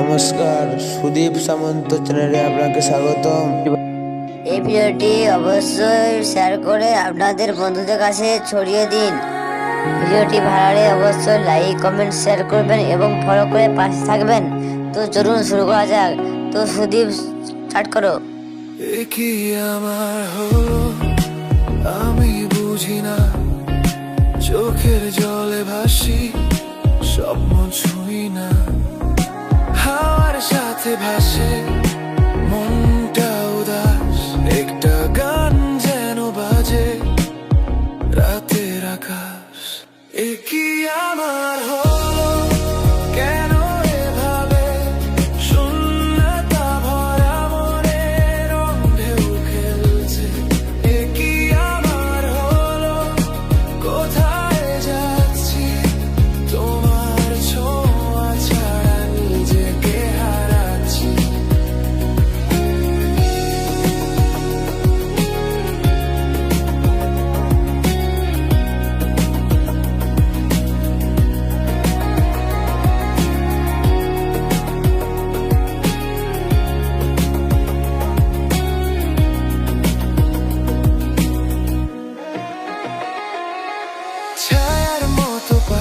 নমস্কার সুদীপ সামন্ত চ্যানেলে আপনাকে স্বাগতম। এই ভিডিওটি অবশ্যই শেয়ার করে আপনাদের বন্ধুদের কাছে ছড়িয়ে দিন। ভিডিওটি ভালো লাগলে অবশ্যই লাইক কমেন্ট শেয়ার করবেন এবং ফলো করে পাশে থাকবেন। তো চলুন শুরু করা যাক। তো সুদীপ স্টার্ট করো। কি আমার হলো? আমি বুঝি না। চোখের জলে ভাসি স্বপ্ন ছুঁই না। সাথে ভাসে মনটা উদাস। একটা গান যেন বাজে রাতের আকাশ। একই আমার হলো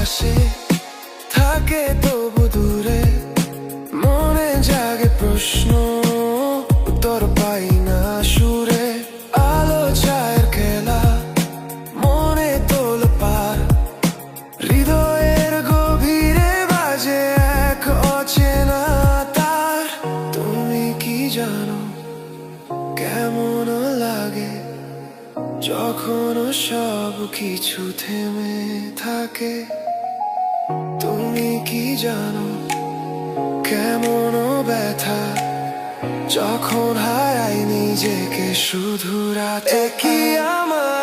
পাশে থাকে তবু দূরে, মনে জাগে প্রশ্ন, উত্তর পাই না সুরে। আলো ছায়ের খেলা, মনে তোল পার, হৃদয়ের গভীরে বাজে এক অচেনা তার। তুমি কি জানো কেমন লাগে? যখন সব কিছু থেমে থাকে তুমি কি জানো? কেমন ব্যথা। যখন হারাই নিজেকে শুধু রাতে। কি আমার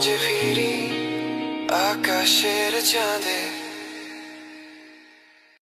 খুঁজে ফিরি আকাশের চাঁদে।